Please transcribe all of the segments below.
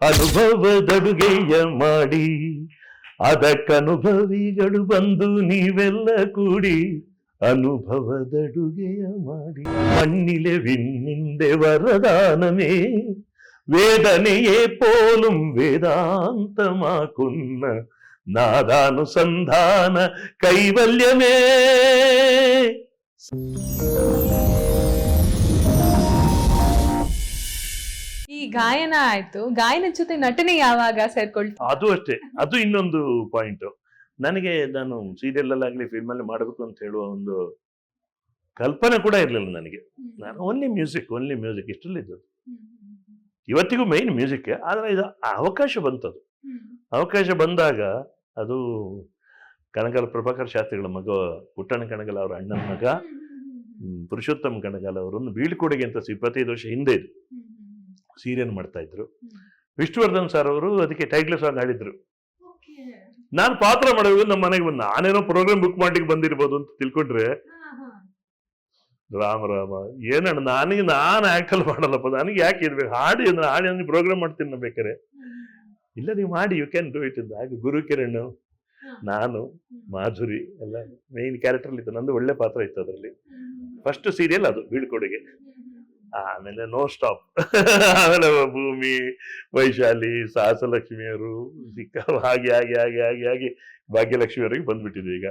ಅನುಭವದಡುಗೆಯ ಮಾಡಿ ಅದಕ್ಕನುಭವಿಗಳು ಬಂದು ನೀವೆಲ್ಲ ಕೂಡಿ ಅನುಭವದಡುಗೆಯ ಮಾಡಿ മണ്ണിലെ വിണ്ണിന്റെ വരദാനമേ വേദനയെ പോലും വേദാന്തമാക്കുന്ന നാദാനുസന്ധാന കൈവല്യമേ ಗಾಯನ ಆಯ್ತು. ಗಾಯನ ಜೊತೆ ನಟನೆ ಯಾವಾಗ ಸೇರ್ಕೊಳ್ತು ಅದು ಅಷ್ಟೇ. ಅದು ಇನ್ನೊಂದು ಪಾಯಿಂಟ್ ನನಗೆ ನಾನು ಸೀರಿಯಲ್ ಅಲ್ಲಾಗ್ಲಿ ಫಿಲ್ಮ್ ಅಲ್ಲಿ ಮಾಡಬೇಕು ಅಂತ ಹೇಳುವ ಒಂದು ಕಲ್ಪನೆ ಕೂಡ ಇರಲಿಲ್ಲ ನನಗೆ. ನಾನು ಓನ್ಲಿ ಮ್ಯೂಸಿಕ್ ಓನ್ಲಿ ಮ್ಯೂಸಿಕ್ ಇಷ್ಟರಲ್ಲಿದ್ದು ಇವತ್ತಿಗೂ ಮೈನ್ ಮ್ಯೂಸಿಕ್ ಆದ್ರೆ ಇದು ಅವಕಾಶ ಬಂತದು. ಅವಕಾಶ ಬಂದಾಗ ಅದು ಕಣಗಾಲ ಪ್ರಭಾಕರ್ ಶಾಸ್ತ್ರಿಗಳ ಮಗ ಪುಟ್ಟಣ ಕಣಗಾಲ ಅವರ ಅಣ್ಣನ ಮಗ ಪುರುಷೋತ್ತಮ ಕಣಗಾಲ ಅವರನ್ನು ಬೀಳ್ಕೊಡುಗೆ ಅಂತ ಇಪ್ಪತ್ತೈದು ವರ್ಷ ಹಿಂದೆ ಇದು. ಸೀರಿಯಲ್ ಮಾಡ್ತಾ ಇದ್ರು. ವಿಷ್ಣುವರ್ಧನ್ ಸರ್ ಅವರು ಅದಕ್ಕೆ ಟೈಟ್ಲ್ ಸಾಂಗ್ ಹಾಡಿದ್ರು ನಾನು ಪಾತ್ರ ಮಾಡಬೇಕು ನಮ್ಮ ಮನೆಗೆ ಬಂದ ನಾನೇನೋ ಪ್ರೋಗ್ರಾಮ್ ಬುಕ್ ಮಾಡ್ಲಿಕ್ಕೆ ಬಂದಿರ್ಬೋದು ಅಂತ ತಿಳ್ಕೊಂಡ್ರೆ ರಾಮ ರಾಮ ಏನಣ್ಣ ನನಗೆ ನಾನು ಆಕ್ಟಲ್ ಮಾಡಲ್ಲಪ್ಪ ನನಗೆ ಯಾಕೆ ಇರ್ಬೇಕು ಹಾಡಿ ಅಂದ್ರೆ ಹಾಡಿ ಅಂದ್ರೆ ಪ್ರೋಗ್ರಾಮ್ ಮಾಡ್ತೀನಿ ನಾ ಬೇಕಾರೆ ಇಲ್ಲ ನೀವು ಮಾಡಿ ಯು ಕ್ಯಾನ್ ಡೂ ಇಟ್ ಇಂದ. ಹಾಗೆ ಗುರು ಕಿರಣ್ ನಾನು ಮಾಧುರಿ ಎಲ್ಲ ಮೇನ್ ಕ್ಯಾರೆಕ್ಟರ್ ಇತ್ತು ನಂದು ಒಳ್ಳೆ ಪಾತ್ರ ಇತ್ತು ಅದರಲ್ಲಿ. ಫಸ್ಟ್ ಸೀರಿಯಲ್ ಅದು ಬೀಳ್ಕೊಡುಗೆ. ಆಮೇಲೆ ನೋ ಸ್ಟಾಪ್ ಆಮೇಲೆ ಭೂಮಿ ವೈಶಾಲಿ ಸಾಹಸಲಕ್ಷ್ಮಿಯವರು ಸಿಕ್ಕ ಹಾಗೆ ಹಾಗೆ ಹಾಗೆ ಹಾಗೆ ಹಾಗೆ ಭಾಗ್ಯಲಕ್ಷ್ಮಿಯವರಿಗೆ ಬಂದ್ಬಿಟ್ಟಿದೆ ಈಗ.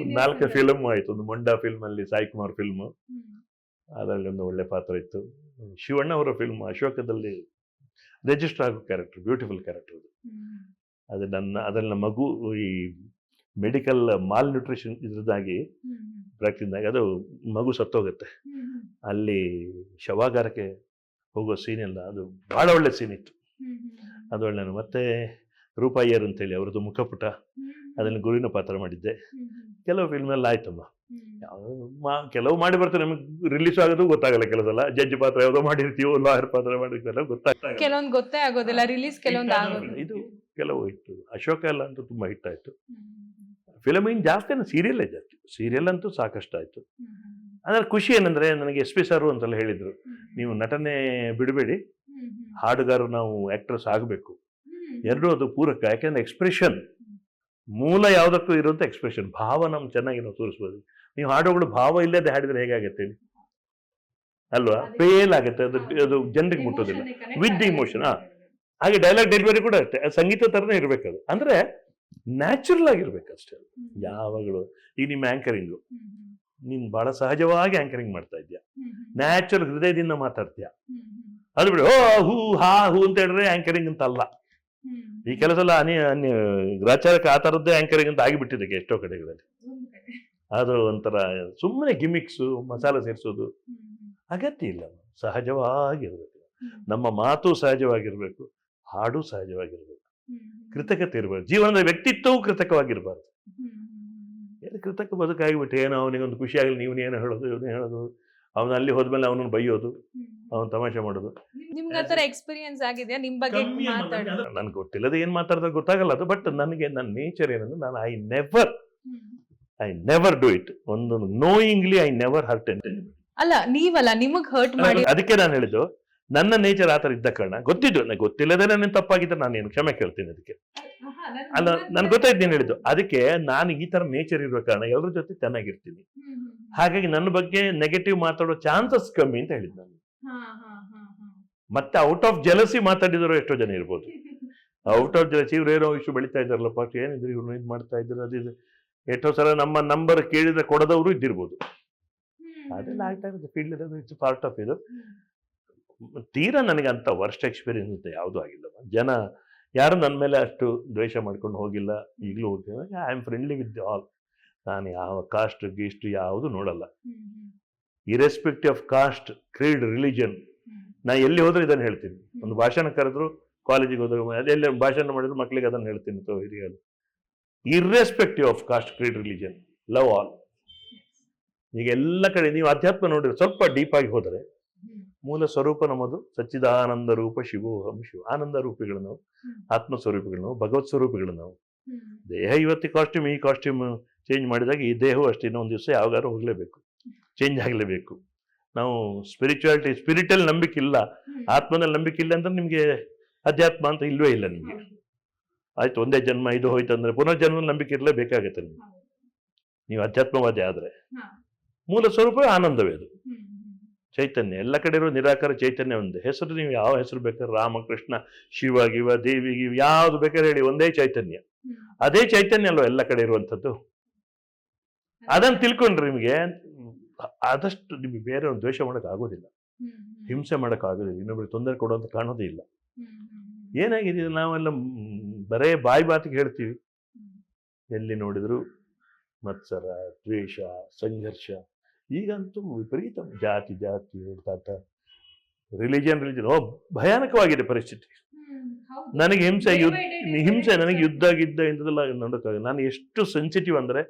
ಒಂದು ನಾಲ್ಕು ಫಿಲಮ್ ಆಯ್ತು ಒಂದು ಮೊಂಡಾ ಫಿಲ್ಮ್ ಅಲ್ಲಿ ಸಾಯಿ ಕುಮಾರ್ ಫಿಲ್ಮ್ ಅದರಲ್ಲಿ ಒಂದು ಒಳ್ಳೆ ಪಾತ್ರ ಇತ್ತು. ಶಿವಣ್ಣ ಅವರ ಫಿಲ್ಮ್ ಅಶೋಕದಲ್ಲಿ ರಿಜಿಸ್ಟರ್ ಆಗೋ ಕ್ಯಾರೆಕ್ಟರ್ ಬ್ಯೂಟಿಫುಲ್ ಕ್ಯಾರೆಕ್ಟರ್ ಅದು. ಅದು ನನ್ನ ಅದರಲ್ಲಿ ಮಗು ಈ ಮೆಡಿಕಲ್ ಮಾಲ್ ನ್ಯೂಟ್ರಿಷನ್ ಇದ್ರದ್ದಾಗಿ ಪ್ರಾಕ್ಟೀಸ್ನಾಗ ಅದು ಮಗು ಸತ್ತೋಗುತ್ತೆ. ಅಲ್ಲಿ ಶವಾಗಾರಕ್ಕೆ ಹೋಗೋ ಸೀನ್ ಎಲ್ಲ ಅದು ಭಾಳ ಒಳ್ಳೆ ಸೀನ್ ಇತ್ತು. ಅದು ಒಳ್ಳೆ ಮತ್ತೆ ರೂಪಾಯಿಯರ್ ಅಂತೇಳಿ ಅವ್ರದ್ದು ಮುಖಪುಟ ಅದನ್ನು ಗುರುವಿನ ಪಾತ್ರ ಮಾಡಿದ್ದೆ. ಕೆಲವು ಫಿಲ್ಮ್ ಎಲ್ಲ ಆಯ್ತಮ್ಮ. ಮಾ- ಕೆಲವು ಮಾಡಿ ಬರ್ತಾರೆ ನಮಗೆ ರಿಲೀಸ್ ಆಗೋದು ಗೊತ್ತಾಗಲ್ಲ ಕೆಲವು ಸಲ ಜಡ್ಜ್ ಪಾತ್ರ ಯಾವುದೋ ಮಾಡಿರ್ತೀವೋ ಲಾಯರ್ ಪಾತ್ರ ಮಾಡಿರ್ತೀವಲ್ಲ ಗೊತ್ತಾಗಲ್ಲ ಕೆಲವೊಂದು ಗೊತ್ತೇ ಆಗೋದಿಲ್ಲ ರಿಲೀಸ್ ಕೆಲವೊಂದು ಇದು ಕೆಲವು ಇತ್ತು ಅಶೋಕ ಎಲ್ಲ ಅಂತೂ ತುಂಬಾ ಹಿಟ್ ಆಯ್ತು. ಫಿಲಮ್ ಇನ್ ಜಾಸ್ತಿ ಸೀರಿಯಲ್ಲೇ ಜಾಸ್ತಿ. ಸೀರಿಯಲ್ ಅಂತೂ ಸಾಕಷ್ಟು ಆಯ್ತು ಅದರ ಖುಷಿ ಏನಂದ್ರೆ ನನಗೆ ಎಸ್ ಪಿ ಸರ್ ಅಂತೆಲ್ಲ ಹೇಳಿದ್ರು. ನೀವು ನಟನೆ ಬಿಡಬೇಡಿ. ಹಾಡುಗಾರು ನಾವು ಆಕ್ಟ್ರೆಸ್ ಆಗಬೇಕು. ಎರಡೂ ಅದು ಪೂರಕ ಯಾಕೆಂದ್ರೆ ಎಕ್ಸ್ಪ್ರೆಷನ್ ಮೂಲ ಯಾವುದಕ್ಕೂ ಇರುವಂಥ ಎಕ್ಸ್ಪ್ರೆಷನ್ ಭಾವ ನಮ್ಮ ಚೆನ್ನಾಗಿ ನಾವು ತೋರಿಸ್ಬೋದು. ನೀವು ಹಾಡುಗಳು ಭಾವ ಇಲ್ಲದೆ ಹಾಡಿದ್ರೆ ಹೇಗಾಗತ್ತೆ ಅಲ್ವಾ? ಫೇಲ್ ಆಗುತ್ತೆ. ಅದು ಅದು ಜನರಿಗೆ ಮುಟ್ಟೋದಿಲ್ಲ. ವಿತ್ ಇಮೋಷನ್ emotion, ಹಾಗೆ ಡೈಲಾಗ್ ಡೆಲಿವರಿ ಕೂಡ ಅಷ್ಟೇ. ಸಂಗೀತ ತರನೇ ಇರಬೇಕದು ಅದು. ಅಂದ್ರೆ ನ್ಯಾಚುರಲ್ ಆಗಿರ್ಬೇಕು ಅಷ್ಟೇ ಯಾವಾಗಲೂ. ಈಗ ನಿಮ್ಮ ಆ್ಯಂಕರಿಂಗು ನೀನ್ ಬಹಳ ಸಹಜವಾಗಿ ಆಂಕರಿಂಗ್ ಮಾಡ್ತಾ ಇದ್ಯಾ ನ್ಯಾಚುರಲ್ ಹೃದಯದಿಂದ ಮಾತಾಡ್ತೀಯ. ಅದು ಬಿಡು ಓ ಹೂ ಹಾ ಹೂ ಅಂತ ಹೇಳಿದ್ರೆ ಆಂಕರಿಂಗ್ ಅಂತ ಅಲ್ಲ ಈ ಕೆಲಸ ಎಲ್ಲ ಅನಿ ಅನ್ಯ ಗ್ರಾಚಾರಕ್ಕೆ ಆ ಥರದ್ದೇ ಆಂಕರಿಂಗ್ ಅಂತ ಆಗಿಬಿಟ್ಟಿದೆ ಎಷ್ಟೋ ಕಡೆಗಳಲ್ಲಿ. ಅದು ಒಂಥರ ಸುಮ್ಮನೆ ಗಿಮಿಕ್ಸು ಮಸಾಲೆ ಸೇರಿಸೋದು. ಅಗತ್ಯ ಇಲ್ಲ. ಸಹಜವಾಗಿರ್ಬೇಕು. ನಮ್ಮ ಮಾತು ಸಹಜವಾಗಿರ್ಬೇಕು. ಹಾಡು ಸಹಜವಾಗಿರ್ಬೇಕು. ಕೃತಕತೆ ಇರಬಾರ್ದು ಜೀವನದ ವ್ಯಕ್ತಿತ್ವವು ಕೃತಕವಾಗಿರಬಾರ್ದು. ಏನು ಕೃತಕ ಬದುಕಾಗಿಬಿಟ್ಟು ಏನೋ ಅವನಿಗೊಂದು ಖುಷಿ ಆಗಲಿ ನೀವು ಏನೋ ಹೇಳೋದು ಇವನು ಹೇಳೋದು ಅವನು ಅಲ್ಲಿ ಹೋದ್ಮೇಲೆ ಅವನನ್ನು ಬೈಯೋದು ಅವನು ತಮಾಷೆ ಮಾಡೋದು. ನಿಮ್ಗೆ ಆತರ ಎಕ್ಸ್ಪೀರಿಯನ್ಸ್ ಆಗಿದೆಯಾ? ನಿಮ್ಮ ಬಗ್ಗೆ ನನಗೆ ನನ್ಗೆ ಗೊತ್ತಿಲ್ಲದೆ ಏನು ಮಾತಾಡ್ದಾಗ ಗೊತ್ತಾಗಲ್ಲ ಅದು ಬಟ್ ನನಗೆ ನನ್ನ ನೇಚರ್ ಏನಂದ್ರೆ ನಾನು I never I never do it ಒಂದು ನೋಯಿಂಗ್ಲಿ ಐ ನೆವರ್ ಹರ್ಟ್ ಅಲ್ಲ ನೀವಲ್ಲ ನಿಮಗ್ ಹರ್ಟ್ ಮಾಡಿ ಅದಕ್ಕೆ ನಾನು ಹೇಳಿದ್ದು ನನ್ನ ನೇಚರ್ ಆತರ ಇದ್ದ ಕಾರಣ ಗೊತ್ತಿದ್ದು ನನಗೆ ಗೊತ್ತಿಲ್ಲದೆ ನಾನು ತಪ್ಪಾಗಿದ್ದರೆ ನಾನು ಏನು ಕ್ಷಮೆ ಕೇಳ್ತೀನಿ ಅದಕ್ಕೆ. ಅಲ್ಲ ನನ್ಗೆ ಗೊತ್ತಾಯ್ತು ನೀನು ಹೇಳಿದ್ದು. ಅದಕ್ಕೆ ನಾನು ಈ ತರ ನೇಚರ್ ಇರೋ ಕಾರಣ ಎಲ್ಲರ ಜೊತೆ ಚೆನ್ನಾಗಿರ್ತೀನಿ. ಹಾಗಾಗಿ ನನ್ನ ಬಗ್ಗೆ ನೆಗೆಟಿವ್ ಮಾತಾಡೋ ಚಾನ್ಸಸ್ ಕಮ್ಮಿ ಅಂತ ಹೇಳಿದ್ ನಾನು. ಮತ್ತೆ ಔಟ್ ಆಫ್ ಜಲಸಿ ಮಾತಾಡಿದ್ರು ಎಷ್ಟೋ ಜನ ಇರ್ಬೋದು. ಔಟ್ ಆಫ್ ಜಲಸಿ ಇವ್ರು ಏನೋ ಇಶ್ಯೂ ಬೆಳಿತಾ ಫಸ್ಟ್ ಏನಿದ್ರು ಇವ್ರು ಇದು ಮಾಡ್ತಾ ಇದ್ರು ಅದು ಇದು. ಎಷ್ಟೋ ಸಲ ನಮ್ಮ ನಂಬರ್ ಕೇಳಿದ್ರೆ ಕೊಡದವರು ಇದ್ದಿರ್ಬೋದು. ಅದೆಲ್ಲ ಆಗ್ತಾ ಇರುತ್ತೆ. ಫೀಲ್ಡ್ ಇರೋದು ಇಟ್ಸ್ ಪಾರ್ಟ್ ಆಫ್ ಇದು. ತೀರಾ ನನಗೆ ಅಂತ ವರ್ಷ ಎಕ್ಸ್ಪೀರಿಯನ್ಸ್ ಅಂತ ಯಾವುದೂ ಆಗಿಲ್ಲ. ಜನ ಯಾರು ನನ್ನ ಮೇಲೆ ಅಷ್ಟು ದ್ವೇಷ ಮಾಡ್ಕೊಂಡು ಹೋಗಿಲ್ಲ ಈಗಲೂ ಹೋಗಿಲ್ಲ I am friendly with all ನಾನು ಯಾವ ಕಾಸ್ಟ್ ಗೀಸ್ಟ್ ಯಾವುದು ನೋಡಲ್ಲ. Irrespective of caste creed religion ನಾ ಎಲ್ಲಿ ಹೋದ್ರೆ ಇದನ್ನು ಹೇಳ್ತೀನಿ. ಒಂದು ಭಾಷಣ ಕರೆದ್ರು ಕಾಲೇಜಿಗೆ ಹೋದ್ರೆ ಅದೆಲ್ಲ ಭಾಷಣ ಮಾಡಿದ್ರು ಮಕ್ಕಳಿಗೆ ಅದನ್ನು ಹೇಳ್ತೀನಿ ತೋ ಹಿರಿಯರು. Irrespective of caste creed religion love all ಈಗ ಎಲ್ಲ ಕಡೆ ನೀವು ಅಧ್ಯಾತ್ಮ ನೋಡಿದ್ರೆ ಸ್ವಲ್ಪ ಡೀಪ್ ಆಗಿ ಹೋದರೆ ಮೂಲ ಸ್ವರೂಪ ನಮ್ಮದು ಸಚ್ಚಿದಾನಂದ ರೂಪ ಶಿವೋಹಂ ಶಿವ. ಆನಂದ ರೂಪಿಗಳು ನಾವು ಆತ್ಮ ಸ್ವರೂಪಿಗಳು ನಾವು ಭಗವತ್ ಸ್ವರೂಪಿಗಳು ನಾವು. ದೇಹ ಇವತ್ತಿ ಕಾಸ್ಟ್ಯೂಮ್ ಈ ಕಾಸ್ಟ್ಯೂಮ್ ಚೇಂಜ್ ಮಾಡಿದಾಗ ಈ ದೇಹವು ಅಷ್ಟೇ ಇನ್ನೊಂದು ದಿವಸ ಯಾವಾಗಾರು ಹೋಗಲೇಬೇಕು. ಚೇಂಜ್ ಆಗಲೇಬೇಕು. ನಾವು ಸ್ಪಿರಿಚುವಾಲಿಟಿ ಸ್ಪಿರಿಟಲ್ ನಂಬಿಕೆ ಇಲ್ಲ. ಆತ್ಮನಲ್ಲಿ ನಂಬಿಕೆ ಇಲ್ಲ ಅಂದ್ರೆ ನಿಮಗೆ ಅಧ್ಯಾತ್ಮ ಅಂತ ಇಲ್ವೇ ಇಲ್ಲ ನಿಮಗೆ. ಆಯ್ತು ಒಂದೇ ಜನ್ಮ ಇದು ಹೋಯ್ತು ಅಂದ್ರೆ ಪುನರ್ಜನ್ಮ ನಂಬಿಕೆ ಇರಲೇಬೇಕಾಗತ್ತೆ ನಿಮ್ಗೆ. ನೀವು ಅಧ್ಯಾತ್ಮವಾದಿ ಆದ್ರೆ. ಮೂಲ ಸ್ವರೂಪ ಆನಂದವೇ ಅದು. ಚೈತನ್ಯ. ಎಲ್ಲ ಕಡೆ ಇರೋ ನಿರಾಕಾರ ಚೈತನ್ಯ ಒಂದು. ಹೆಸರು ನೀವು ಯಾವ ಹೆಸರು ಬೇಕಾದ್ರೆ ರಾಮಕೃಷ್ಣ ಶಿವ, ಗಿವ, ದೇವಿ, ಗಿವ, ಯಾವ್ದು ಬೇಕಾದ್ರೆ ಹೇಳಿ, ಒಂದೇ ಚೈತನ್ಯ. ಅದೇ ಚೈತನ್ಯ ಅಲ್ವ ಎಲ್ಲ ಕಡೆ ಇರುವಂಥದ್ದು? ಅದನ್ನ ತಿಳ್ಕೊಂಡ್ರೆ ನಿಮಗೆ ಆದಷ್ಟು ನಿಮಗೆ ಬೇರೆ ಒಂದು ದ್ವೇಷ ಮಾಡಕ್ ಆಗೋದಿಲ್ಲ. ಹಿಂಸೆ ಮಾಡಕ್ ಆಗೋದಿಲ್ಲ. ಇನ್ನೊಬ್ರಿಗೆ ತೊಂದರೆ ಕೊಡುವಂತ ಕಾಣೋದೇ ಇಲ್ಲ. ಏನಾಗಿದೆ? ನಾವೆಲ್ಲ ಬರೇ ಬಾಯಿ ಬಾತಿಗೆ ಹೇಳ್ತೀವಿ. ಎಲ್ಲಿ ನೋಡಿದ್ರು ಮತ್ಸರ, ದ್ವೇಷ, ಸಂಘರ್ಷ. ಈಗಂತೂ ವಿಪರೀತ ಜಾತಿ ಜಾತಿ ಹುಡುಕಾಟ ರಿಲಿಜನ್ ರಿಲಿಜನ್ ಓ ಭಯಾನಕವಾಗಿದೆ ಪರಿಸ್ಥಿತಿ. ನನಗೆ ಹಿಂಸೆ ಯುದ್ಧ ಹಿಂಸೆ ನನಗೆ ಯುದ್ಧ ಗಿದ್ದ ಇಂಥದ್ದೆಲ್ಲ ನೋಡೋಕ್ಕಾಗ ನಾನು ಎಷ್ಟು ಸೆನ್ಸಿಟಿವ್ ಅಂದ್ರೆ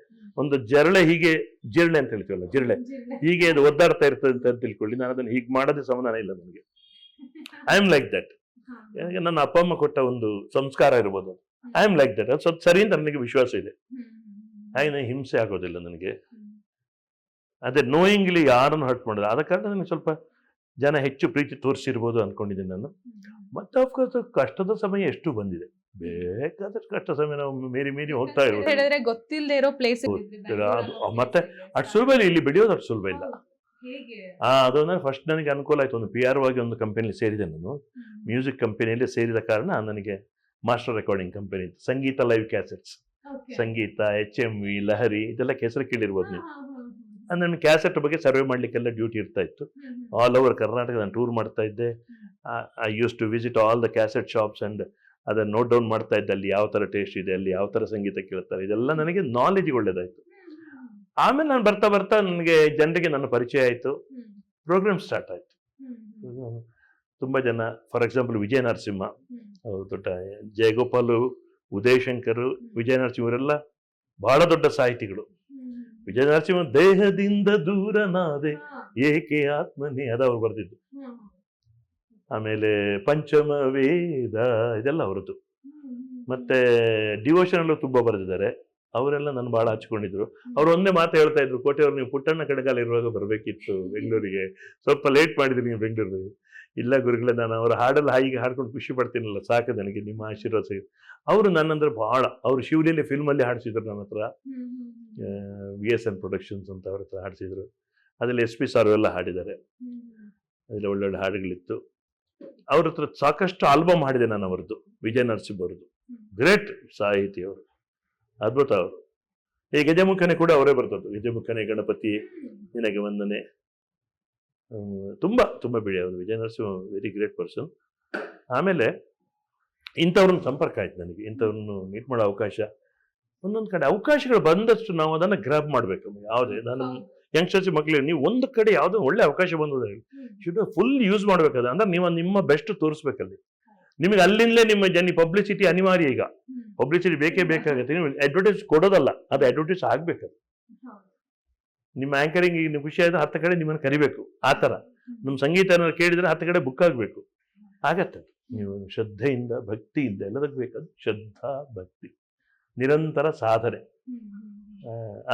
ಒಂದು ಜರಳೆ ಹೀಗೆ ಜಿರಳೆ ಅಂತ ಹೇಳ್ತೀವಲ್ಲ ಜಿರಳೆ. ಹೀಗೆ ಅದು ಒದ್ದಾಡ್ತಾ ಇರ್ತದೆ ಅಂತ ತಿಳ್ಕೊಳ್ಳಿ. ನಾನು ಅದನ್ನು ಹೀಗೆ ಮಾಡೋದೇ ಸಮಾಧಾನ ಇಲ್ಲ ನನಗೆ. ಐ ಆಮ್ ಲೈಕ್ ದಟ್ ನನ್ನ ಅಪ್ಪ ಅಮ್ಮ ಕೊಟ್ಟ ಒಂದು ಸಂಸ್ಕಾರ ಇರ್ಬೋದು. ಐ ಆಮ್ ಲೈಕ್ ದಟ್ ಅದು ಸ್ವಲ್ಪ ಸರಿ ಅಂತ ನನಗೆ ವಿಶ್ವಾಸ ಇದೆ. ಹಾಗೆ ನನಗೆ ಹಿಂಸೆ ಆಗೋದಿಲ್ಲ ನನಗೆ. ಅದೇ ನೋಯಿಂಗ್ಲಿ ಯಾರನ್ನು ಹರ್ಟ್ ಮಾಡಿದ್ರೆ. ಆದ ಕಾರಣ ನನಗೆ ಸ್ವಲ್ಪ ಜನ ಹೆಚ್ಚು ಪ್ರೀತಿ ತೋರಿಸಿರ್ಬೋದು ಅನ್ಕೊಂಡಿದ್ದೀನಿ ನಾನು. ಮತ್ತೆ ಅಫ್ಕೋರ್ಸ್ ಕಷ್ಟದ ಸಮಯ ಎಷ್ಟು ಬಂದಿದೆ. ಬೇಕಾದಷ್ಟು ಕಷ್ಟ ಸಮಯ ನಾವು ಮೀರಿ ಮೀರಿ ಹೋಗ್ತಾ ಇರೋದು ಹೇಳಿದ್ರೆ ಗೊತ್ತಿಲ್ಲದೆ ಇರೋ ಪ್ಲೇಸ್ ಅದು ಮತ್ತೆ ಅಷ್ಟು ಸುಲಭ ಇಲ್ಲ ಇಲ್ಲಿ ಬೆಳೆಯೋದು ಅಷ್ಟು ಸುಲಭ ಇಲ್ಲ. ಆ ಅದೊಂದ್ರೆ ಫಸ್ಟ್ ನನಗೆ ಅನುಕೂಲ ಆಯ್ತು. ಒಂದು ಪಿ ಆರ್ ಆಗಿ ಒಂದು ಕಂಪನಿಲಿ ಸೇರಿದೆ ನಾನು. ಮ್ಯೂಸಿಕ್ ಕಂಪನಿಯಲ್ಲಿ ಸೇರಿದ ಕಾರಣ ನನಗೆ master recording company Sangeetha live cassettes Sangeetha H M V Lahari ಇದೆಲ್ಲ ಹೆಸರು ಕೇಳಿರ್ಬೋದು ನೀವು. ನನ್ನ ಕ್ಯಾಸೆಟ್ ಬಗ್ಗೆ ಸರ್ವೆ ಮಾಡಲಿಕ್ಕೆಲ್ಲ ಡ್ಯೂಟಿ ಇರ್ತಾ ಇತ್ತು. ಆಲ್ ಓವರ್ ಕರ್ನಾಟಕ ನಾನು ಟೂರ್ ಮಾಡ್ತಾ ಇದ್ದೆ. I use to visit all the cassette shops and ಅದನ್ನು ನೋಟ್ ಡೌನ್ ಮಾಡ್ತಾ ಇದ್ದೆ. ಅಲ್ಲಿ ಯಾವ ಥರ ಟೇಸ್ಟ್ ಇದೆ ಅಲ್ಲಿ ಯಾವ ಥರ ಸಂಗೀತ ಕೇಳ್ತಾರೆ ಇದೆಲ್ಲ ನನಗೆ ನಾಲೆಜ್ ಒಳ್ಳೇದಾಯಿತು. ಆಮೇಲೆ ನಾನು ಬರ್ತಾ ಬರ್ತಾ ನನಗೆ ಜನರಿಗೆ ನನ್ನ ಪರಿಚಯ ಆಯಿತು. ಪ್ರೋಗ್ರಾಮ್ ಸ್ಟಾರ್ಟ್ ಆಯಿತು. ತುಂಬ ಜನ ಫಾರ್ ಎಕ್ಸಾಂಪಲ್ ವಿಜಯ ನರಸಿಂಹ ಅವರು ದೊಡ್ಡ ಜಯಗೋಪಾಲು ಉದಯ್ ಶಂಕರ್ ವಿಜಯ ನರಸಿಂಹ ಇವರೆಲ್ಲ ಬಹಳ ದೊಡ್ಡ ಸಾಹಿತಿಗಳು. ವಿಜಯ ದೇಹದಿಂದ ದೂರನಾದೆ ಏಕೆ ಆತ್ಮನೇ ಅದ ಅವ್ರು ಬರೆದಿದ್ದು. ಆಮೇಲೆ ಪಂಚಮ ವೇದ ಇದೆಲ್ಲ ಅವರದ್ದು. ಮತ್ತೆ ಡಿವೋಷನಲ್ಲೂ ತುಂಬ ಬರೆದಿದ್ದಾರೆ. ಅವರೆಲ್ಲ ನನ್ನ ಬಹಳ ಹಚ್ಕೊಂಡಿದ್ರು. ಅವ್ರು ಒಂದೇ ಮಾತು ಹೇಳ್ತಾ ಇದ್ರು ಕೋಟೆಯವ್ರು ನೀವು ಪುಟ್ಟಣ್ಣ ಕಡೆಗಾಲ ಇರುವಾಗ ಬರಬೇಕಿತ್ತು ಬೆಂಗಳೂರಿಗೆ. ಸ್ವಲ್ಪ ಲೇಟ್ ಮಾಡಿದ್ರಿ ನೀವು ಬೆಂಗಳೂರಿಗೆ. ಇಲ್ಲ ಗುರುಗಳೇ ನಾನು ಅವರ ಹಾಡೆಲ್ಲ ಹಾಯಿಗೆ ಹಾಡ್ಕೊಂಡು ಖುಷಿ ಪಡ್ತೀನಲ್ಲ ಸಾಕು ನನಗೆ ನಿಮ್ಮ ಆಶೀರ್ವಾದ ಸಿಗುತ್ತೆ. ಅವರು ನನ್ನಂದ್ರೆ ಬಹಳ ಅವರು ಶಿವಲಿಯಲ್ಲಿ ಫಿಲ್ಮಲ್ಲಿ ಹಾಡಿಸಿದ್ರು ನನ್ನ ಹತ್ರ. ವಿ ಎಸ್ ಎನ್ ಪ್ರೊಡಕ್ಷನ್ಸ್ ಅಂತ ಅವ್ರ ಹತ್ರ ಹಾಡಿಸಿದ್ರು. ಅದರಲ್ಲಿ ಎಸ್ ಪಿ ಸಾರು ಎಲ್ಲ ಹಾಡಿದ್ದಾರೆ. ಅದರಲ್ಲಿ ಒಳ್ಳೊಳ್ಳೆ ಹಾಡುಗಳಿತ್ತು. ಅವ್ರ ಹತ್ರ ಸಾಕಷ್ಟು ಆಲ್ಬಮ್ ಹಾಡಿದೆ ನಾನು ಅವರದ್ದು ವಿಜಯ ನರಸಿಂಹ ಅವ್ರದ್ದು. ಗ್ರೇಟ್ ಸಾಹಿತಿ ಅವರು. ಅದ್ಭುತ. ಅವರು ಈ ಗಜಮುಖನೆ ಕೂಡ ಅವರೇ ಬರ್ತದ್ದು. ಗಜಮುಖನೆ ಗಣಪತಿ ನಿನಗೆ ವಂದನೆ. ತುಂಬ ತುಂಬಾ ಬಿಡಿ ಅವರು Vijaya Narasimha very great person ಆಮೇಲೆ ಇಂಥವ್ರನ್ನ ಸಂಪರ್ಕ ಆಯ್ತು ನನಗೆ. ಇಂಥವ್ರನ್ನು ಮೀಟ್ ಮಾಡೋ ಅವಕಾಶ. ಒಂದೊಂದು ಕಡೆ ಅವಕಾಶಗಳು ಬಂದಷ್ಟು ನಾವು ಅದನ್ನ ಗ್ರಾಪ್ ಮಾಡಬೇಕು. ಯಾವುದೇ ನಾನು ಯಂಗ್ಸ್ಟರ್ಸ್ ಮಕ್ಕಳಿಗೆ ನೀವು ಒಂದು ಕಡೆ ಯಾವುದೋ ಒಳ್ಳೆ ಅವಕಾಶ ಬಂದದ ಶುಡ್ ಫುಲ್ ಯೂಸ್ ಮಾಡ್ಬೇಕದ ಅಂದ್ರೆ ನೀವು ನಿಮ್ಮ ಬೆಸ್ಟ್ ತೋರಿಸ್ಬೇಕಲ್ಲಿ ನಿಮಗೆ ಅಲ್ಲಿಂದಲೇ ನಿಮ್ಮ ಜನ ಪಬ್ಲಿಸಿಟಿ ಅನಿವಾರ್ಯ ಈಗ. ಪಬ್ಲಿಸಿಟಿ ಬೇಕೇ ಬೇಕಾಗುತ್ತೆ. ನೀವು ಅಡ್ವರ್ಟೈಸ್ ಕೊಡೋದಲ್ಲ ಅದು ಅಡ್ವರ್ಟೈಸ್ ಆಗಬೇಕು. ನಿಮ್ಮ ಆಂಕರಿಂಗ್ ಈಗ ನೀವು ಖುಷಿ ಆಯ್ತು ಹತ್ತು ಕಡೆ ನಿಮ್ಮನ್ನು ಕರಿಬೇಕು ಆ ಥರ. ನಮ್ಮ ಸಂಗೀತ ಕೇಳಿದ್ರೆ ಹತ್ತು ಕಡೆ ಬುಕ್ ಆಗಬೇಕು. ಆಗತ್ತೆ. ನೀವು ಶ್ರದ್ಧೆಯಿಂದ ಭಕ್ತಿಯಿಂದ ಎಲ್ಲದಕ್ಕೆ ಬೇಕಾದ ಶ್ರದ್ಧಾ ಭಕ್ತಿ ನಿರಂತರ ಸಾಧನೆ.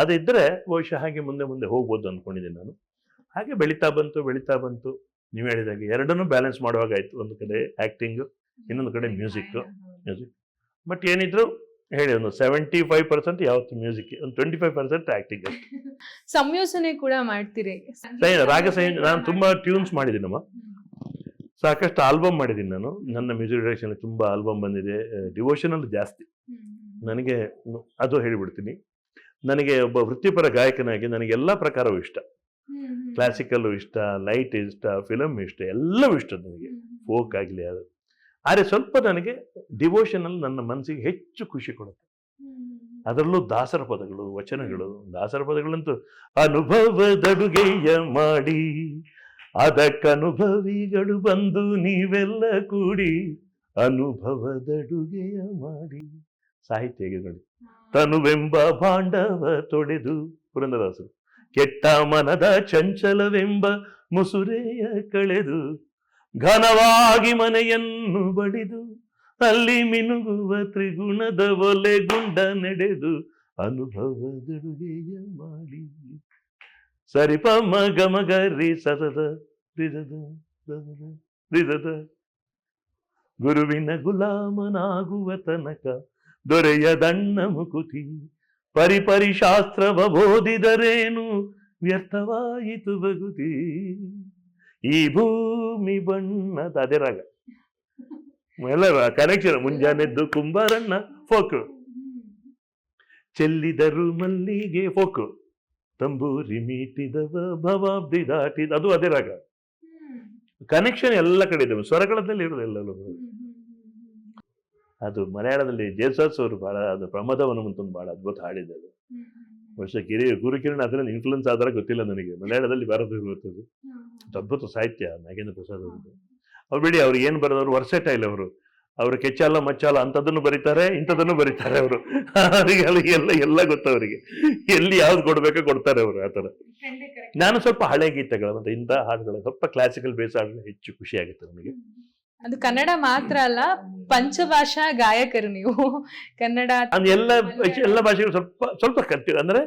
ಅದಿದ್ದರೆ ಬಹುಶಃ ಹಾಗೆ ಮುಂದೆ ಮುಂದೆ ಹೋಗ್ಬೋದು ಅಂದ್ಕೊಂಡಿದ್ದೀನಿ ನಾನು. ಹಾಗೆ ಬೆಳೀತಾ ಬಂತು ಬೆಳೀತಾ ಬಂತು. ನೀವು ಹೇಳಿದಾಗೆ ಎರಡನ್ನೂ ಬ್ಯಾಲೆನ್ಸ್ ಮಾಡುವಾಗಾಯಿತು ಒಂದು ಕಡೆ ಆಕ್ಟಿಂಗ್ ಇನ್ನೊಂದು ಕಡೆ ಮ್ಯೂಸಿಕ್ ಮ್ಯೂಸಿಕ್ ಬಟ್ ಏನಿದ್ರು ಹೇಳಿ ಒಂದು ಸೆವೆಂಟಿ ಫೈವ್ ಪರ್ಸೆಂಟ್ ಯಾವತ್ತು ಮ್ಯೂಸಿಕ್ ಒಂದು ಟ್ವೆಂಟಿ ಫೈವ್ ಪರ್ಸೆಂಟ್ ಆಕ್ಟಿಂಗ್ ಸಂಯೋಜನೆ ಕೂಡ ಮಾಡ್ತೀರಿ. ರಾಗ ಸಂಯೋಜನೆ ನಾನು ತುಂಬಾ ಟ್ಯೂನ್ಸ್ ಮಾಡಿದ್ದೀನಮ್ಮ ಸಾಕಷ್ಟು ಆಲ್ಬಮ್ ಮಾಡಿದ್ದೀನಿ ನಾನು. ನನ್ನ ಮ್ಯೂಸಿಕ್ ಡೈರೆಕ್ಷನ್ ತುಂಬಾ ಆಲ್ಬಮ್ ಬಂದಿದೆ. ಡಿವೋಷನಲ್ ಜಾಸ್ತಿ. ನನಗೆ ಅದು ಹೇಳಿಬಿಡ್ತೀನಿ. ನನಗೆ ಒಬ್ಬ ವೃತ್ತಿಪರ ಗಾಯಕನಾಗಿ ನನಗೆ ಎಲ್ಲ ಪ್ರಕಾರವೂ ಇಷ್ಟ. ಕ್ಲಾಸಿಕಲ್ಲು ಇಷ್ಟ ಲೈಟ್ ಇಷ್ಟ ಫಿಲಮ್ ಇಷ್ಟ ಎಲ್ಲವೂ ಇಷ್ಟ ನನಗೆ. ಫೋಕ್ ಆಗಲಿ ಅದು ಆದರೆ ಸ್ವಲ್ಪ ನನಗೆ ಡಿವೋಷನಲ್ ನನ್ನ ಮನಸ್ಸಿಗೆ ಹೆಚ್ಚು ಖುಷಿ ಕೊಡುತ್ತೆ. ಅದರಲ್ಲೂ ದಾಸರ ಪದಗಳು ವಚನಗಳು ದಾಸರ ಪದಗಳಂತೂ ಅನುಭವದಡುಗೆಯ ಮಾಡಿ ಅದಕ್ಕನುಭವಿಗಳು ಬಂದು ನೀವೆಲ್ಲ ಕೂಡಿ ಅನುಭವದಡುಗೆಯ ಮಾಡಿ. ಸಾಹಿತ್ಯಗಳು ತನುವೆಂಬ ಪಾಂಡವ ತೊಡೆದು ಪುರಂದರಾಸರು ಕೆಟ್ಟ ಮನದ ಚಂಚಲವೆಂಬ ಮುಸುರೆಯ ಕಳೆದು ಘನವಾಗಿ ಮನೆಯನ್ನು ಬಡಿದು ಅಲ್ಲಿ ಮಿನುಗುವ ತ್ರಿಗುಣದ ಒಲೆಗುಂಡ ನಡೆದು ಅನುಭವದಡುಗೆಯ ಮಾಡಿ. ಸರಿಪ ಮಗ ರೀ ಸದದ ರಿದದ ರಿದದ ಗುರುವಿನ ಗುಲಾಮನಾಗುವ ತನಕ ದೊರೆಯದಣ್ಣ ಮುಕುತಿ ಪರಿಪರಿ ಶಾಸ್ತ್ರವ ಓದಿದರೇನು ವ್ಯರ್ಥವಾಯಿತು ಬಗುತಿ ಈ ಭೂಮಿ ಬಣ್ಣದ, ಅದೇ ರಾಗ. ಎಲ್ಲ ಕನೆಕ್ಷನ್ ಮುಂಜಾನೆದ್ದು ಕುಂಬಾರಣ್ಣ, ಫೋಕು. ಚೆಲ್ಲಿದರು ಮಲ್ಲಿಗೆ, ಫೋಕು. ತಂಬೂರಿ ಮೀಟಿದವ, ಭವಾಬ್ದಿ ದಾಟಿದ, ಅದು ಅದೇ ರಾಗ. ಕನೆಕ್ಷನ್ ಎಲ್ಲ ಕಡೆ ಇದೆ. ಸ್ವರಗಳದಲ್ಲಿ ಇರೋದು ಎಲ್ಲರೂ ಅದು ಮಲಯಾಳದಲ್ಲಿ ಜೇಸಸ್ ಅವರು ಬಹಳ ಅದು ಪ್ರಮದವನ ಮುಂತೊಂದು ಬಹಳ ಅದ್ಭುತ ಹಾಡಿದೆ ಅದು ಬಹುಶಃ ಕಿರಿ ಗುರುಕಿರಣ್ ಅದರಲ್ಲಿ ಇನ್ಫ್ಲುಯೆನ್ಸ್ ಆದರೆ ಗೊತ್ತಿಲ್ಲ ನನಗೆ. ಮಲಯಾಳದಲ್ಲಿ ಬರೋದು ಅದು ಅದ್ಭುತ ಸಾಹಿತ್ಯ ನಾಗೇಂದ್ರ ಪ್ರಸಾದ್ ಅವರು ಅವ್ರು ಬಿಡಿ ಅವ್ರು ಏನು ಬರೋದು ವರ್ಸೆಟೈಲ್ ಅವರು. ಅವರು ಕೆಚ್ಚಾಲ ಮಚ್ಚಾಲ ಅಂಥದ್ದನ್ನು ಬರೀತಾರೆ ಇಂಥದ್ದನ್ನು ಬರೀತಾರೆ ಅವರು. ಅವರಿಗೆ ಅಲ್ಲಿ ಎಲ್ಲ ಎಲ್ಲ ಗೊತ್ತು ಅವರಿಗೆ. ಎಲ್ಲಿ ಯಾವ್ದು ಕೊಡ್ಬೇಕೋ ಕೊಡ್ತಾರೆ ಅವರು ಆ ಥರ. ನಾನು ಸ್ವಲ್ಪ ಹಳೆ ಗೀತೆಗಳು ಮತ್ತು ಇಂಥ ಹಾಡುಗಳು ಸ್ವಲ್ಪ ಕ್ಲಾಸಿಕಲ್ ಬೇಸ್ ಹಾಡುಗಳು ಹೆಚ್ಚು ಖುಷಿ ಆಗುತ್ತೆ ನನಗೆ. ಅದು ಕನ್ನಡ ಮಾತ್ರ ಅಲ್ಲ ಪಂಚಭಾಷಾ ಗಾಯಕರು ನೀವು. ಕನ್ನಡ ಅಂದ್ರೆ ಎಲ್ಲ ಎಲ್ಲ ಭಾಷೆಗಳು ಸ್ವಲ್ಪ ಸ್ವಲ್ಪ ಕಲ್ತೀವಿ ಅಂದ್ರೆ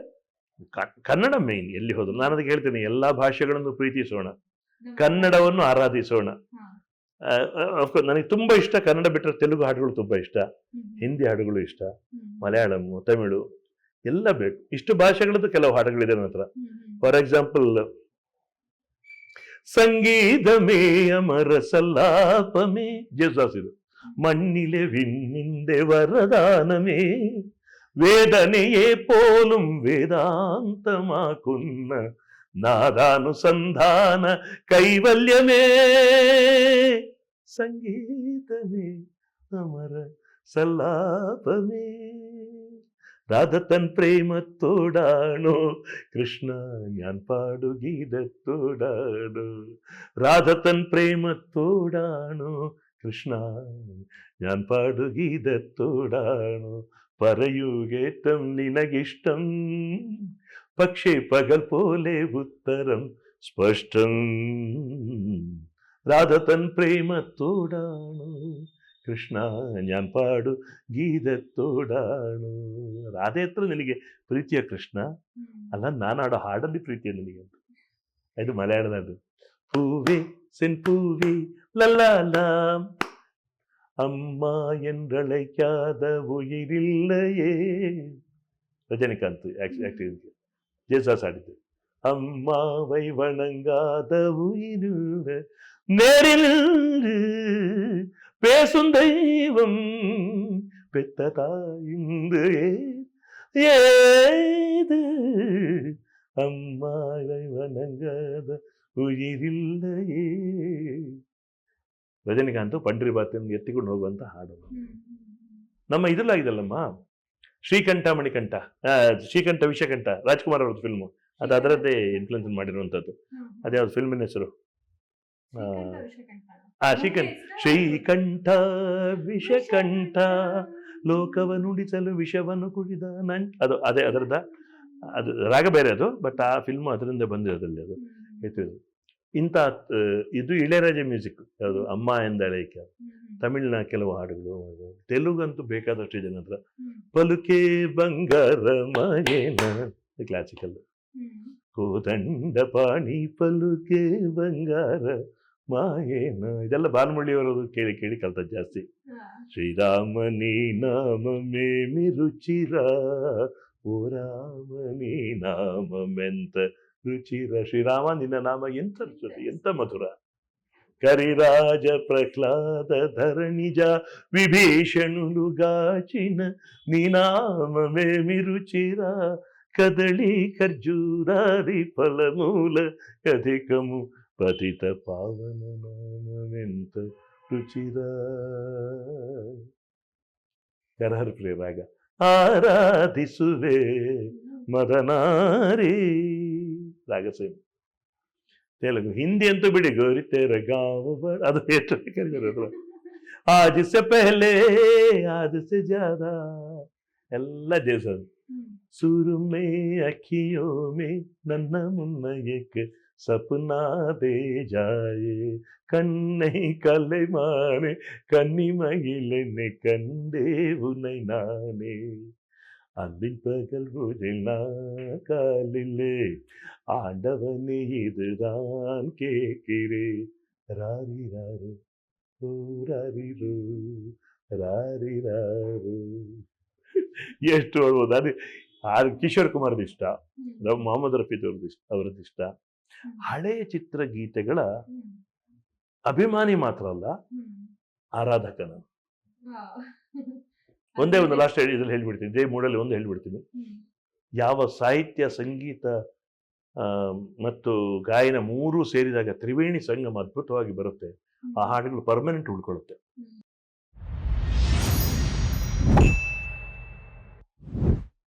ಕನ್ನಡ ಮೇನ್ ಎಲ್ಲಿ ಹೋದ್ರು. ನಾನು ಅದಕ್ಕೆ ಹೇಳ್ತೀನಿ ಎಲ್ಲಾ ಭಾಷೆಗಳನ್ನು ಪ್ರೀತಿಸೋಣ. ಕನ್ನಡವನ್ನು ಆರಾಧಿಸೋಣ. ಅಫ್ಕೋರ್ಸ್ ನನಗೆ ತುಂಬಾ ಇಷ್ಟ ಕನ್ನಡ ಬಿಟ್ಟರೆ ತೆಲುಗು ಹಾಡುಗಳು ತುಂಬಾ ಇಷ್ಟ. ಹಿಂದಿ ಹಾಡುಗಳು ಇಷ್ಟ. ಮಲಯಾಳಂ ತಮಿಳು ಎಲ್ಲ ಬೇಕು. ಇಷ್ಟು ಭಾಷೆಗಳದ್ದು ಕೆಲವು ಹಾಡುಗಳಿದೆ ನನ್ನ ಹತ್ರ. ಫಾರ್ ಎಕ್ಸಾಂಪಲ್ സംഗീതമേ അമരസല്ലാപമേ ജസാസ് ഇത് മണ്ണിലെ വിണ്ണിന്റെ വരദാനമേ വേദനയെ പോലും വേദാന്തമാക്കുന്ന നാദാനുസന്ധാന കൈവല്യമേ സംഗീതമേ അമര സല്ലാപമേ രാധത്തൻ പ്രേമത്തോടാണോ? കൃഷ്ണ ഞാൻ പാടുഗീതത്തോടാണോ രാധത്തൻ പ്രേമത്തോടാണോ? കൃഷ്ണ ഞാൻ പാടുഗീതത്തോടാണോ പറയൂ കേറ്റം നിനകിഷ്ടം പക്ഷേ പകൽ പോലെ ഉത്തരം സ്പഷ്ടം. രാധത്തൻ പ്രേമത്തോടാണോ? കൃഷ്ണ ഞാൻ പാടു ಗೀದತ್ತೋಡಾಣು ರಾಧೆ ಹತ್ರ ನಿನಗೆ ಪ್ರೀತಿಯ ಕೃಷ್ಣ ಅಲ್ಲ ನಾನು ಆಡೋ ಹಾಡಲ್ಲಿ ಪ್ರೀತಿಯ ನಿನಗೆ ಅಂತ ಇದು ಮಲಯಾಳದ ಅದು பூவே சென் பூவே லல்லாலாம் அம்மா என்றழைக்காத உயிரில்லையே ரஜினிகாந்த் ஆக்டிவிட்டி ஜேசாஸ் ஆடிது அம்மாவை வணங்காத உயிரில்ல நேரில் நின்று பேசும் தெய்வம் பெத்த தாய்ந்து ஏது அம்மாவை வணங்காத ಉಯಿರಿಲ್ಲಯೇ ರಜನಿಕಾಂತ್ ಪಂಡ್ರಿ ಬಾತಿನ ಎತ್ತಿಕೊಂಡು ಹೋಗುವಂತ ಹಾಡು ನಮ್ಮ ಇದ್ರಲ್ಲಾಗಿದಲ್ಲಮ್ಮ ಶ್ರೀಕಂಠ ಮಣಿಕಂಠ ಆ, ಶ್ರೀಕಂಠ ವಿಷಕಂಠ ರಾಜ್ಕುಮಾರ್ ಅವ್ರದ್ದು ಫಿಲ್ಮು ಅದು ಅದರದ್ದೇ ಇನ್ಫ್ಲುಯೆನ್ಸ್ ಮಾಡಿರುವಂಥದ್ದು ಅದ್ಯಾವ್ದು ಫಿಲ್ಮಿನ ಹೆಸರು ಆ, ಶ್ರೀಕಂಠ ಶ್ರೀಕಂಠ ವಿಷಕಂಠ ಲೋಕವ ನುಡಿಸಲು ವಿಷವನ್ನು ಕುಡಿದ ನನ್ ಅದು ಅದೇ ಅದರದ ಅದು ರಾಗ ಬೇರೆ ಅದು ಬಟ್ ಆ ಫಿಲ್ಮ್ ಅದರಿಂದ ಬಂದಿರೋದಲ್ಲಿ ಅದು. ಇದು. ಇಂಥ ಇದು ಇಳೆಯರಾಜ ಮ್ಯೂಸಿಕ್ ಯಾವುದು ಅಮ್ಮ ಎಂದಳೈಕೆ ತಮಿಳಿನ ಕೆಲವು ಹಾಡುಗಳು. ತೆಲುಗಂತೂ ಬೇಕಾದಷ್ಟು ಜನ ಹತ್ರ ಪಲುಕೆ ಬಂಗಾರ ಮಗೇನ ಕ್ಲಾಸಿಕಲ್ ಕೋದಂಡ ಪಾಣಿ ಪಲುಕೆ ಬಂಗಾರ ಮಾಯೇನ ಇದೆಲ್ಲ ಬಾನುಮಳ್ಳಿಯವರದು ಕೇಳಿ ಕೇಳಿ ಕಲ್ತದ್ದು ಜಾಸ್ತಿ ಶ್ರೀರಾಮನಿ ನಾಮ ಮೇ ರುಚಿರ ಓ ರಾಮನಿ ನಾಮ ಮೆಂತ ರುಚಿರ ಶ್ರೀರಾಮ ನಿನ್ನ ನಾಮ ಎಂತ ರುಚಿ ಎಂತ ಮಧುರ ಕರಿರಾಜ ಪ್ರಹ್ಲಾದ ಧರಣಿಜ ವಿಭೀಷಣುಲು ಗಾಚಿನ ನೀನಾಮೇ ಮಿರುಚಿರ ಕದಳಿ ಖರ್ಜೂರಾದಿ ಫಲಮೂಲ ಅಧಿಕಮು ಪತಿತ ಪಾವನ ನಾಮವೆಂತ ರುಚಿರ. ಕರಹರ ಪ್ರಿಯ ರಾಗ. ಆರಾಧಿಸುವೆ ಮದನಾರಿ. ರಾಗ ಸೇಮ್. ತೆಲುಗು. ಹಿಂದಿ ಅಂತೂ ಬಿಡಿ ಗೋರಿ ತೇರ ಗಾಂವ್ ಅದು ಎಷ್ಟು ಬೇಕಾದ್ರೆ ಆಜ್ ಸೆ ಪೆಹಲೆ ಆದ್ ಜಾದ. ಜಾದಾ ಎಲ್ಲ ದೇಶ ಸುರುಮೆ ಅಖಿಯೋ ಮೇ ನನ್ನ ಮುನ್ನ ಏಕ ಸಪನಾ ದೇ ಜಾಯೆ ಕಣ್ಣೈ ಕಲೆ ಮಾನೆ ಕನ್ನಿ ಮಗಿಲೆನೆ ಕಂಡೇ ಉನೈ ನಾನೇ அன்பின் பகல் பூஜில் நான் காலிலே ஆண்டவனே இதுதான் கேட்கிறேன் ராரி ராரு ಓ ರಾರಿರು ರಾರಿರಾರು ಎಷ್ಟು ಹೇಳ್ಬೋದು ಅದು ಆ ಕಿಶೋರ್ ಕುಮಾರ್ದು ಇಷ್ಟ ಮೊಹಮ್ಮದ್ ರಫೀದ್ ಅವ್ರದ್ದು ಇಷ್ಟ ಅವರದ್ದು ಇಷ್ಟ. ಹಳೆಯ ಚಿತ್ರಗೀತೆಗಳ ಅಭಿಮಾನಿ ಮಾತ್ರ ಅಲ್ಲ ಆರಾಧಕ ನಾನು ಒಂದೇ ಒಂದು ಲಾಸ್ಟ್ ಇದ್ರಲ್ಲಿ ಹೇಳ್ಬಿಡ್ತೀನಿ ಜೈ ಮೂಡಲ್ಲಿ ಒಂದು ಹೇಳ್ಬಿಡ್ತೀನಿ. ಯಾವ ಸಾಹಿತ್ಯ ಸಂಗೀತ ಮತ್ತು ಗಾಯನ ಮೂರೂ ಸೇರಿದಾಗ ತ್ರಿವೇಣಿ ಸಂಗಮ ಅದ್ಭುತವಾಗಿ ಬರುತ್ತೆ. ಆ ಹಾಡುಗಳು ಪರ್ಮನೆಂಟ್ ಉಳ್ಕೊಳ್ಳುತ್ತೆ.